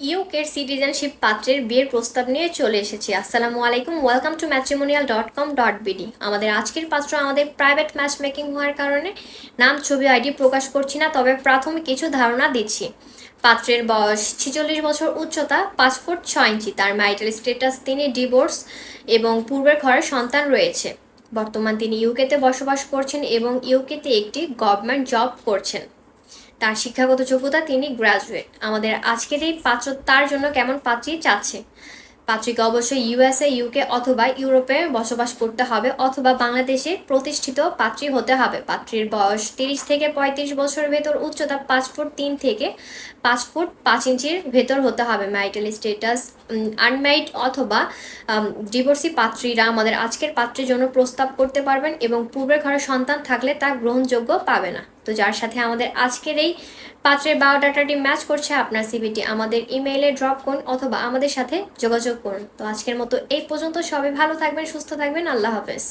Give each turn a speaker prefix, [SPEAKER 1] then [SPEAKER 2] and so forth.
[SPEAKER 1] ইউকের সিটিজেনশিপ পাত্রের বিয়ের প্রস্তাব নিয়ে চলে এসেছি। আসসালামু আলাইকুম, welcome to matrimonial dot com dot BD আমাদের আজকের পাত্র আমাদের প্রাইভেট ম্যাচ মেকিং হওয়ার কারণে নাম, ছবি আইডি প্রকাশ করছি না, তবে প্রাথমিক কিছু ধারণা দিচ্ছি। পাত্রের বয়স ছিচল্লিশ বছর, উচ্চতা পাঁচ ফুট ছয় ইঞ্চি। তার ম্যারিটাল স্টেটাস তিনি ডিভোর্স এবং পূর্বের ঘরে সন্তান রয়েছে। বর্তমান তিনি ইউকেতে বসবাস করছেন এবং ইউকেতে একটি গভর্নমেন্ট জব করছেন। তার শিক্ষাগত যোগ্যতা তিনি গ্রাজুয়েট আমাদের আজকের এই পাত্র তার জন্য কেমন পাত্রী চাচ্ছে? পাত্রীকে অবশ্যই ইউএসএ ইউকে অথবা ইউরোপে বসবাস করতে হবে অথবা বাংলাদেশে প্রতিষ্ঠিত পাত্রী হতে হবে। পাত্রীর বয়স তিরিশ থেকে পঁয়ত্রিশ বছর ভেতর, উচ্চতা পাঁচ ফুট তিন থেকে পাঁচ ফুট পাঁচ ইঞ্চির ভেতর হতে হবে। ম্যারিটাল স্টেটাস আনম্যারিড অথবা ডিভোর্সি পাত্রীরা আমাদের আজকের পাত্রের জন্য প্রস্তাব করতে পারবেন এবং পূর্বের ঘরে সন্তান থাকলে তা গ্রহণযোগ্য পাবে না। তো যার সাথে আমাদের আজকের এই পাত্রের বায়োডাটাটি ম্যাচ করছে, আপনার সিভিটি আমাদের ইমেইলে ড্রপ করুন অথবা আমাদের সাথে যোগাযোগ করুন। তো আজকের মতো এই পর্যন্ত। সবাই ভালো থাকবেন, সুস্থ থাকবেন। আল্লাহ হাফেজ।